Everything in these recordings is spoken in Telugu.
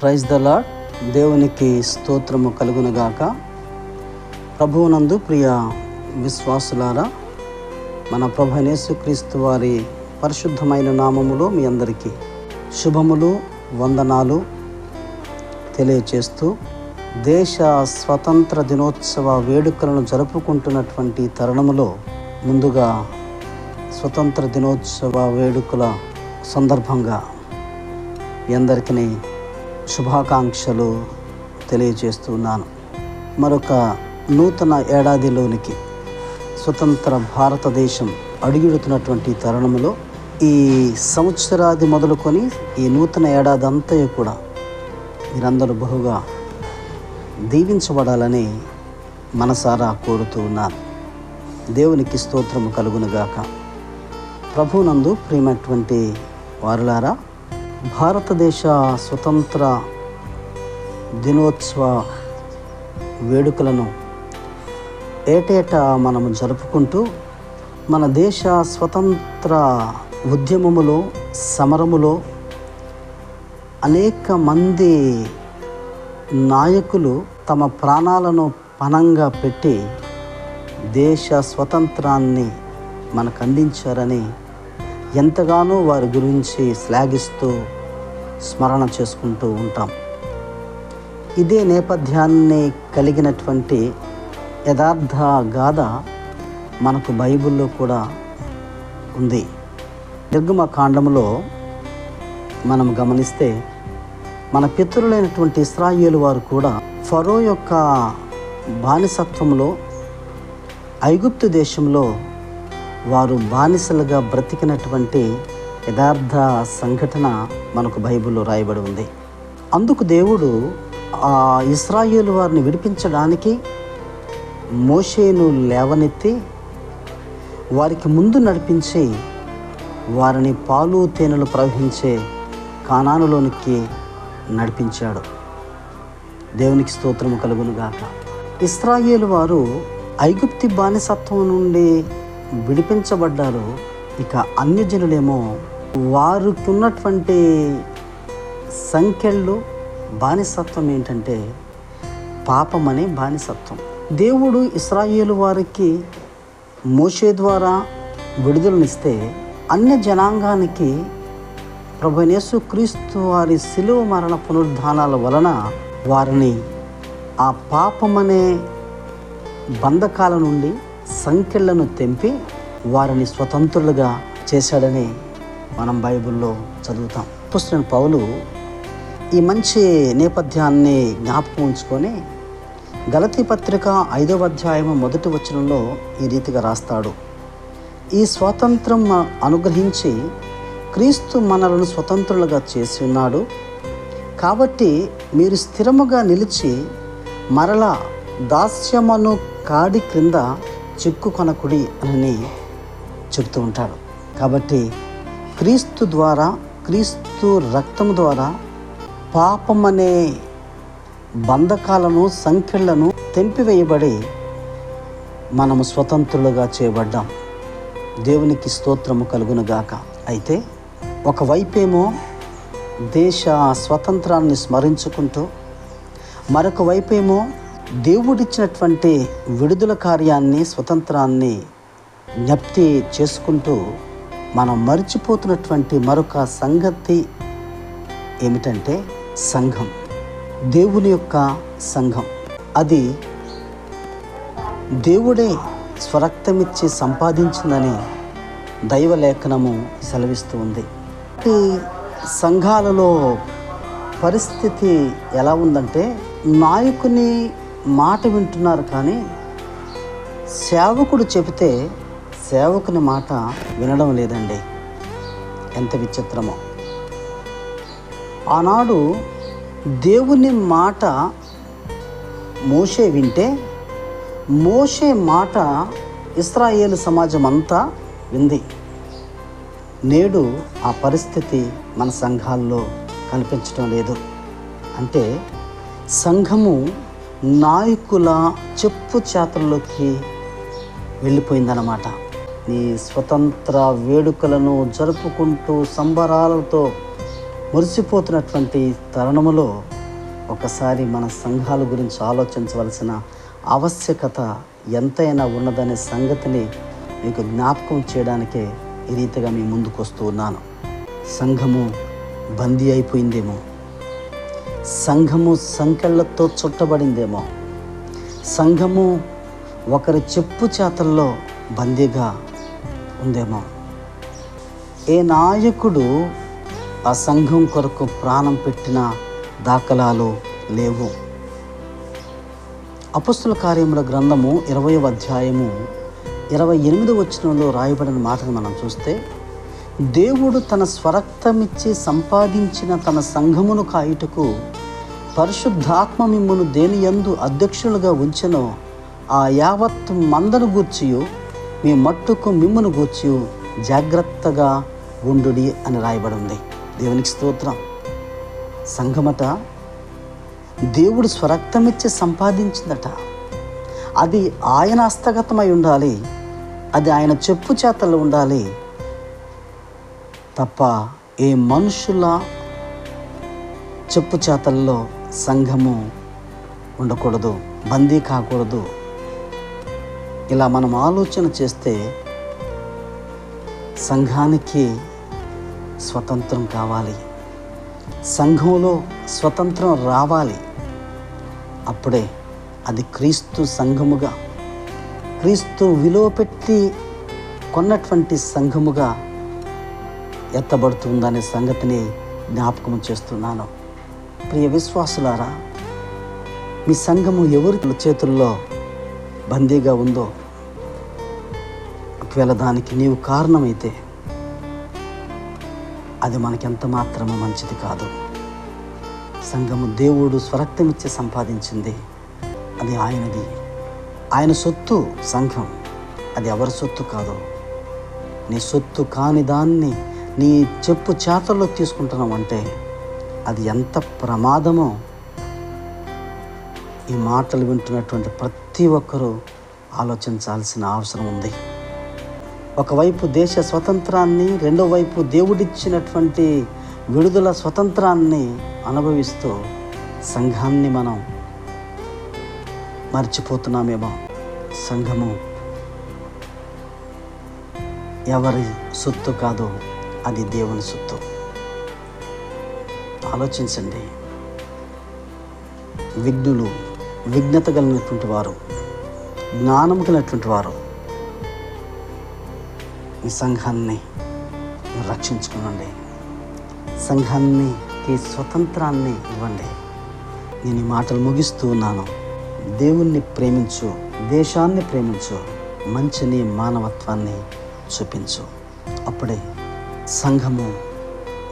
ప్రైజ్ ద లాడ్ దేవునికి స్తోత్రము కలుగునుగాక. ప్రభువునందు ప్రియ విశ్వాసులారా మన ప్రభు యేసుక్రీస్తు వారి పరిశుద్ధమైన నామములో మీ అందరికీ శుభములు వందనాలు తెలియచేస్తూ దేశ స్వతంత్ర దినోత్సవ వేడుకలను జరుపుకుంటున్నటువంటి తరుణములో ముందుగా స్వతంత్ర దినోత్సవ వేడుకల సందర్భంగా మీ అందరికీ శుభాకాంక్షలు తెలియజేస్తున్నాను. మరొక నూతన ఏడాదిలోనికి స్వతంత్ర భారతదేశం అడుగుడుతున్నటువంటి తరుణంలో ఈ సంవత్సరాది మొదలుకొని ఈ నూతన ఏడాది అంతా కూడా మీరందరూ బహుగా దీవించబడాలని మనసారా కోరుతూ ఉన్నాను. దేవునికి స్తోత్రము కలుగునుగాక. ప్రభునందు ప్రియమైనటువంటి వారులారా భారతదేశ స్వతంత్ర దినోత్సవ వేడుకలను ఏటేటా మనము జరుపుకుంటూ మన దేశ స్వతంత్ర ఉద్యమములో సమరములో అనేక మంది నాయకులు తమ ప్రాణాలను పణంగా పెట్టి దేశ స్వతంత్రాన్ని మనకు అందించారని ఎంతగానో వారి గురించి శ్లాఘిస్తూ స్మరణ చేసుకుంటూ ఉంటాం. ఇదే నేపథ్యాన్ని కలిగినటువంటి యథార్థ గాథ మనకు బైబిల్లో కూడా ఉంది. నిర్గమ కాండములో మనం గమనిస్తే మన పితరులైనటువంటి ఇస్రాయేలు వారు కూడా ఫరో యొక్క బానిసత్వంలో ఐగుప్తు దేశంలో వారు బానిసలుగా బ్రతికినటువంటి యథార్థ సంఘటన మనకు బైబిల్లో రాయబడి ఉంది. అందుకు దేవుడు ఆ ఇస్రాయేలు వారిని విడిపించడానికి మోషేను లేవనెత్తి వారికి ముందు నడిపించి వారిని పాలు తేనెలు ప్రవహించే కానానులోనికి నడిపించాడు. దేవునికి స్తోత్రము కలుగునుగాక. ఇస్రాయేల్ వారు ఐగుప్తి బానిసత్వం నుండి విడిపించబడ్డారు. ఇక అన్యజనులేమో వారికి ఉన్నటువంటి సంఖ్యలు బానిసత్వం ఏంటంటే పాపమనే బానిసత్వం. దేవుడు ఇస్రాయేలు వారికి మోషే ద్వారా విడుదలనిస్తే అన్య జనాంగానికి ప్రభునేసు క్రీస్తు వారి శిలువ మరణ పునరుద్ధానాల వలన వారిని ఆ పాపమనే బంధకాల నుండి సంఖ్యలను తెంపి వారిని స్వతంత్రులుగా చేశాడని మనం బైబిల్లో చదువుతాం. పుస్తకం పౌలు ఈ మంచి నేపథ్యాన్ని జ్ఞాపకం ఉంచుకొని గలతీ పత్రిక ఐదవ అధ్యాయము మొదటి వచనంలో ఈ రీతిగా రాస్తాడు. ఈ స్వాతంత్రం అనుగ్రహించి క్రీస్తు మనలను స్వతంత్రులుగా చేసి ఉన్నాడు. కాబట్టి మీరు స్థిరముగా నిలిచి మరలా దాస్యమను కాడి క్రింద చిక్కు కొనకుడి అని చెబుతూ ఉంటాడు కాబట్టి క్రీస్తు ద్వారా క్రీస్తు రక్తము ద్వారా పాపం అనే బంధకాలను సంఖ్యలను తెంపివేయబడి మనము స్వతంత్రులుగా చేయబడ్డాం. దేవునికి స్తోత్రము కలుగునుగాక అయితే ఒకవైపేమో దేశ స్వతంత్రాన్ని స్మరించుకుంటూ మరొక వైపేమో దేవుడిచ్చినటువంటి విడుదల కార్యాన్ని స్వతంత్రాన్ని జ్ఞప్తి చేసుకుంటూ మనం మర్చిపోతున్నటువంటి మరొక సంగతి ఏమిటంటే సంఘం. దేవుని యొక్క సంఘం. అది దేవుడే స్వరక్తమిచ్చి సంపాదించిందని దైవలేఖనము సెలవిస్తూ ఉంది. ఈ సంఘాలలో పరిస్థితి ఎలా ఉందంటే నాయకుని మాట వింటున్నారు కానీ సేవకుడు చెబితే సేవకుని మాట వినడం లేదండి. ఎంత విచిత్రమో. ఆనాడు దేవుని మాట మోషే వింటే మోషే మాట ఇస్రాయేల్ సమాజం అంతా వింది. నేడు ఆ పరిస్థితి మన సంఘాల్లో కనిపించడం లేదు. అంటే సంఘము నాయకుల చెప్పు చేతల్లోకి వెళ్ళిపోయిందన్నమాట. ఈ స్వతంత్ర వేడుకలను జరుపుకుంటూ సంబరాలతో మురిసిపోతున్నటువంటి తరుణములో ఒకసారి మన సంఘాల గురించి ఆలోచించవలసిన ఆవశ్యకత ఎంతైనా ఉన్నదనే సంగతిని మీకు జ్ఞాపకం చేయడానికే ఈ రీతిగా మీ ముందుకు వస్తూ ఉన్నాను. సంఘము బందీ అయిపోయిందేమో. సంఘము సంకెళ్ళతో చుట్టబడిందేమో. సంఘము ఒకరి చెప్పు చేతల్లో బందీగా ఉందేమో. ఏ నాయకుడు ఆ సంఘం కొరకు ప్రాణం పెట్టిన దాఖలాలు లేవు. అపుస్తుల కార్యముల గ్రంథము ఇరవై అధ్యాయము ఇరవై ఎనిమిది వచ్చినంలో రాయబడిన మాటను మనం చూస్తే దేవుడు తన స్వరక్తమిచ్చి సంపాదించిన తన సంఘమును కాయుటకు పరిశుద్ధాత్మ మిమ్మును దేనియందు అధ్యక్షులుగా ఉంచెనో ఆ యావత్తు మందను గూర్చియు మీ మట్టుకు మిమ్మును గూర్చియు జాగ్రత్తగా ఉండుడి అని రాయబడి ఉంది దేవునికి స్తోత్రం. సంఘమట దేవుడు స్వరక్తమిచ్చి సంపాదించిందట. అది ఆయన హస్తగతమై ఉండాలి అది ఆయన చెప్పు చేతల్లో ఉండాలి తప్ప ఏ మనుషుల చెప్పు చేతల్లో సంఘము ఉండకూడదు బందీ కాకూడదు. ఇలా మనం ఆలోచన చేస్తే సంఘానికి స్వతంత్రం కావాలి. సంఘంలో స్వతంత్రం రావాలి. అప్పుడే అది క్రీస్తు సంఘముగా క్రీస్తు విలువ పెట్టి కొన్నటువంటి సంఘముగా ఎత్తబడుతుందనే సంగతిని జ్ఞాపకం చేస్తున్నాను. ప్రియ విశ్వాసులారా మీ సంఘము ఎవరి చేతుల్లో బందీగా ఉందో ఒకవేళ దానికి నీవు కారణమైతే అది మనకెంత మాత్రము మంచిది కాదు. సంఘము దేవుడు స్వరక్తమిచ్చి సంపాదించింది అది ఆయనది. ఆయన సొత్తు సంఘం అది ఎవరి సొత్తు కాదు. నీ సొత్తు కాని దాన్ని నీ చెప్పు చేతల్లో తీసుకుంటున్నావు అంటే అది ఎంత ప్రమాదమో ఈ మాటలు వింటున్నటువంటి ప్రతి ఒక్కరూ ఆలోచించాల్సిన అవసరం ఉంది. ఒకవైపు దేశ స్వతంత్రాన్ని రెండో వైపు దేవుడిచ్చినటువంటి విడుదల స్వతంత్రాన్ని అనుభవిస్తూ సంఘాన్ని మనం మర్చిపోతున్నామేమో సంఘము. ఎవరి సొత్తు కాదు అది దేవుని సొత్తు. ఆలోచించండి. విఘ్నులు విఘ్నత కలిగినటువంటి వారు జ్ఞానం కలిగినటువంటి వారు ఈ సంఘాన్ని రక్షించుకునండి. సంఘాన్ని ఈ స్వతంత్రాన్ని ఇవ్వండి. నేను ఈ మాటలు ముగిస్తూ ఉన్నాను. దేవుణ్ణి ప్రేమించు దేశాన్ని ప్రేమించు మంచిని మానవత్వాన్ని చూపించు. అప్పుడే సంఘము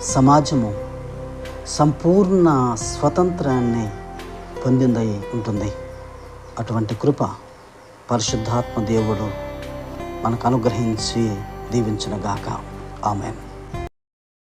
సమాజము సంపూర్ణ స్వతంత్రాన్ని పొందిందై ఉంటుంది. అటువంటి కృప పరిశుద్ధాత్మ దేవుడు మనకు అనుగ్రహించి దీవించునుగాక. ఆమెను.